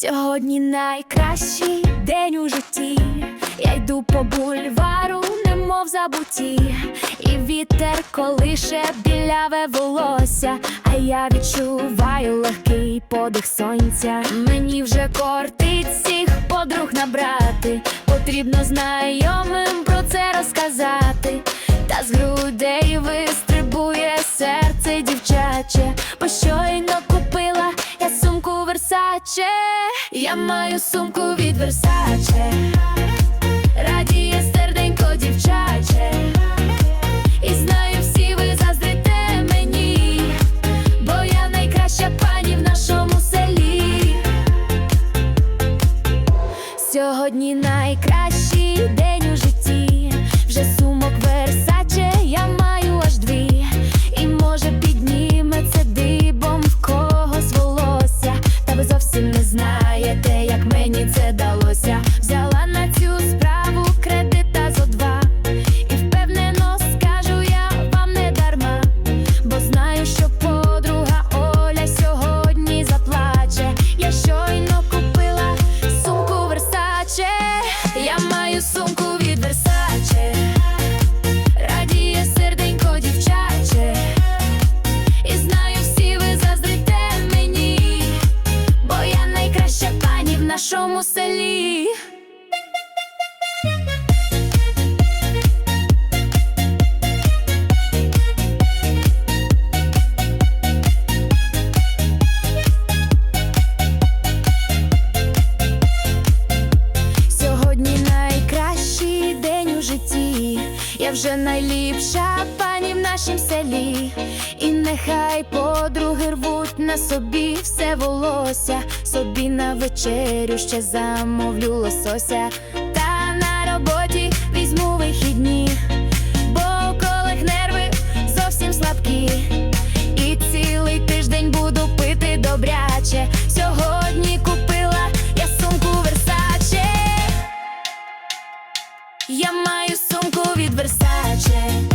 Сьогодні найкращий день у житті. Я йду по бульвару, немов забуті, і вітер колише біляве волосся, а я відчуваю легкий подих сонця. Мені вже кортить всіх подруг набрати. Потрібно знайомим про це розказати. Та з грудей вистрибує серце дівчаче, бо щойно купила я сумку Версаче. Я маю сумку від Версаче. Радіє серденько дівчаче. І знаю, всі ви заздрите мені, бо я найкраща пані в нашому селі. Сьогодні найкращий день у житті. Вже сумок Версаче нашому. Сьогодні найкращий день у житті. Я вже найліпша пані в нашім селі нехай подруги рвуть на собі все волосся, собі на вечерю ще замовлю лосося, та на роботі візьму вихідні, бо колих нерви зовсім слабкі, і цілий тиждень буду пити добряче. Сьогодні купила я сумку Версаче, я маю сумку від Версаче.